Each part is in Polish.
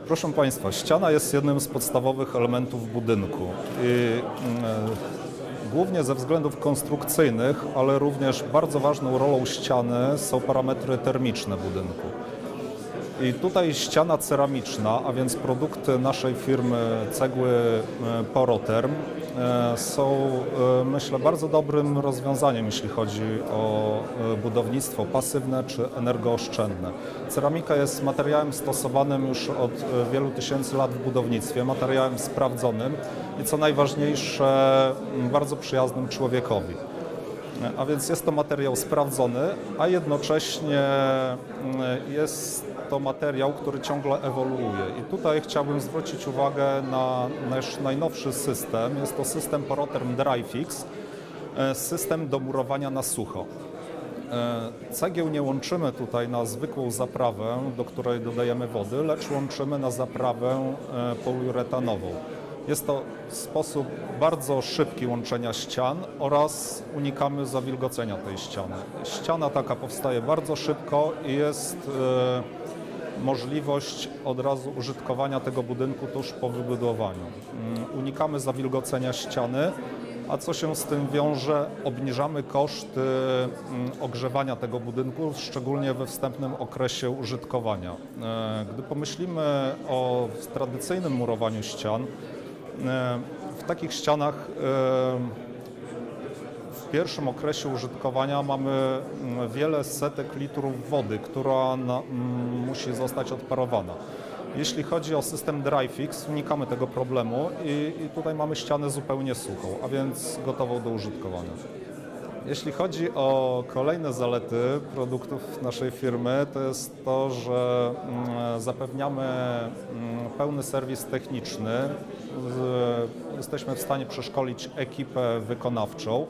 Proszę Państwa, ściana jest jednym z podstawowych elementów budynku. I, mm, głównie ze względów konstrukcyjnych, ale również bardzo ważną rolą ściany są parametry termiczne budynku. I tutaj ściana ceramiczna, a więc produkty naszej firmy cegły e, Poroterm e, są e, myślę bardzo dobrym rozwiązaniem, jeśli chodzi o budownictwo pasywne czy energooszczędne. Ceramika jest materiałem stosowanym już od wielu tysięcy lat w budownictwie, materiałem sprawdzonym i co najważniejsze bardzo przyjaznym człowiekowi. A więc jest to materiał sprawdzony, a jednocześnie mm, jest to materiał, który ciągle ewoluuje. I tutaj chciałbym zwrócić uwagę na nasz najnowszy system. Jest to system Poroterm DryFix, e, system do murowania na sucho. E, Cegieł nie łączymy tutaj na zwykłą zaprawę, do której dodajemy wody, lecz łączymy na zaprawę e, poliuretanową. Jest to sposób bardzo szybki łączenia ścian oraz unikamy zawilgocenia tej ściany. Ściana taka powstaje bardzo szybko i jest e, możliwość od razu użytkowania tego budynku tuż po wybudowaniu. Mm, Unikamy zawilgocenia ściany, a co się z tym wiąże? Obniżamy koszty mm, ogrzewania tego budynku, szczególnie we wstępnym okresie użytkowania. E, Gdy pomyślimy o tradycyjnym murowaniu ścian, w takich ścianach e, w pierwszym okresie użytkowania mamy mm, wiele setek litrów wody, która na, mm, musi zostać odparowana. Jeśli chodzi o system DryFix, unikamy tego problemu i, i tutaj mamy ścianę zupełnie suchą, a więc gotową do użytkowania. Jeśli chodzi o kolejne zalety produktów naszej firmy, to jest to, że mm, zapewniamy mm, pełny serwis techniczny. Jesteśmy w stanie przeszkolić ekipę wykonawczą,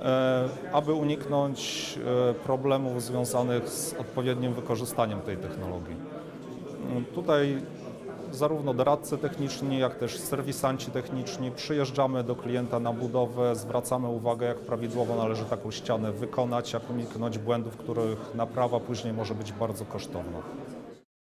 e, aby uniknąć e, problemów związanych z odpowiednim wykorzystaniem tej technologii. Tutaj zarówno doradcy techniczni, jak też serwisanci techniczni przyjeżdżamy do klienta na budowę, zwracamy uwagę, jak prawidłowo należy taką ścianę wykonać, jak uniknąć błędów, których naprawa później może być bardzo kosztowna.